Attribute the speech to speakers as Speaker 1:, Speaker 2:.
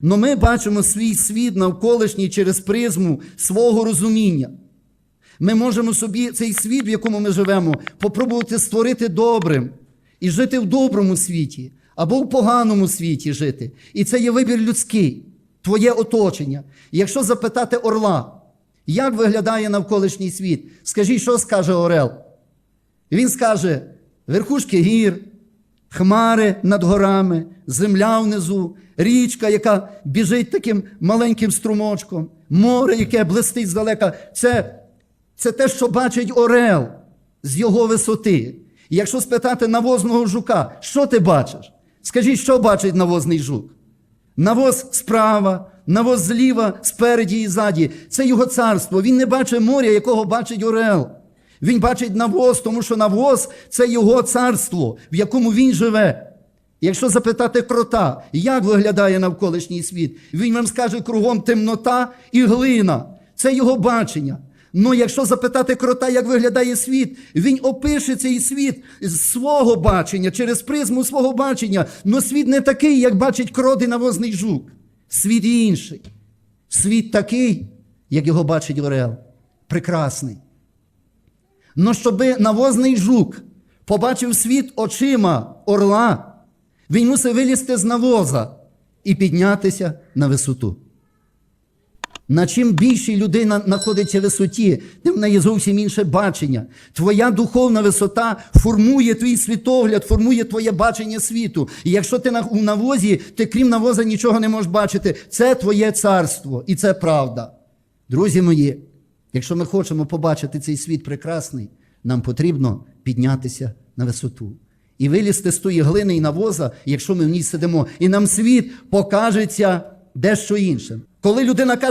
Speaker 1: Но ми бачимо свій світ навколишній через призму свого розуміння. Ми можемо собі цей світ, в якому ми живемо, попробувати створити добрим і жити в доброму світі або в поганому світі жити. І це є вибір людський, твоє оточення. Якщо запитати орла, як виглядає навколишній світ, скажіть, що скаже Орел? Він скаже: верхушки гір, хмари над горами, земля внизу, річка, яка біжить таким маленьким струмочком, море, яке блистить здалека. Це, це те, що бачить Орел з його висоти. І якщо спитати навозного жука, що ти бачиш? Скажіть, що бачить навозний жук? Навоз справа, навоз зліва, спереді і ззаді. Це його царство. Він не бачить моря, якого бачить Орел. Він бачить навоз, тому що навоз це його царство, в якому він живе. Якщо запитати крота, як виглядає навколишній світ, він вам скаже кругом темнота і глина. Це його бачення. Ну, якщо запитати крота, як виглядає світ, він опише цей світ з свого бачення, через призму свого бачення. Но світ не такий, як бачить крот і навозний жук. Світ інший. Світ такий, як його бачить Орел. Прекрасний. Но щоби навозний жук побачив світ очима орла, він мусив вилізти з навоза і піднятися на висоту. На чим більше людина знаходиться в висоті, тим в неї зовсім інше бачення. Твоя духовна висота формує твій світогляд, формує твоє бачення світу. І якщо ти у навозі, ти крім навоза нічого не можеш бачити. Це твоє царство, і це правда. Друзі мої, якщо ми хочемо побачити цей світ прекрасний, нам потрібно піднятися на висоту. І вилізти з тої глини і навоза, якщо ми в ній сидимо, і нам світ покажеться дещо іншим. Коли людина каже,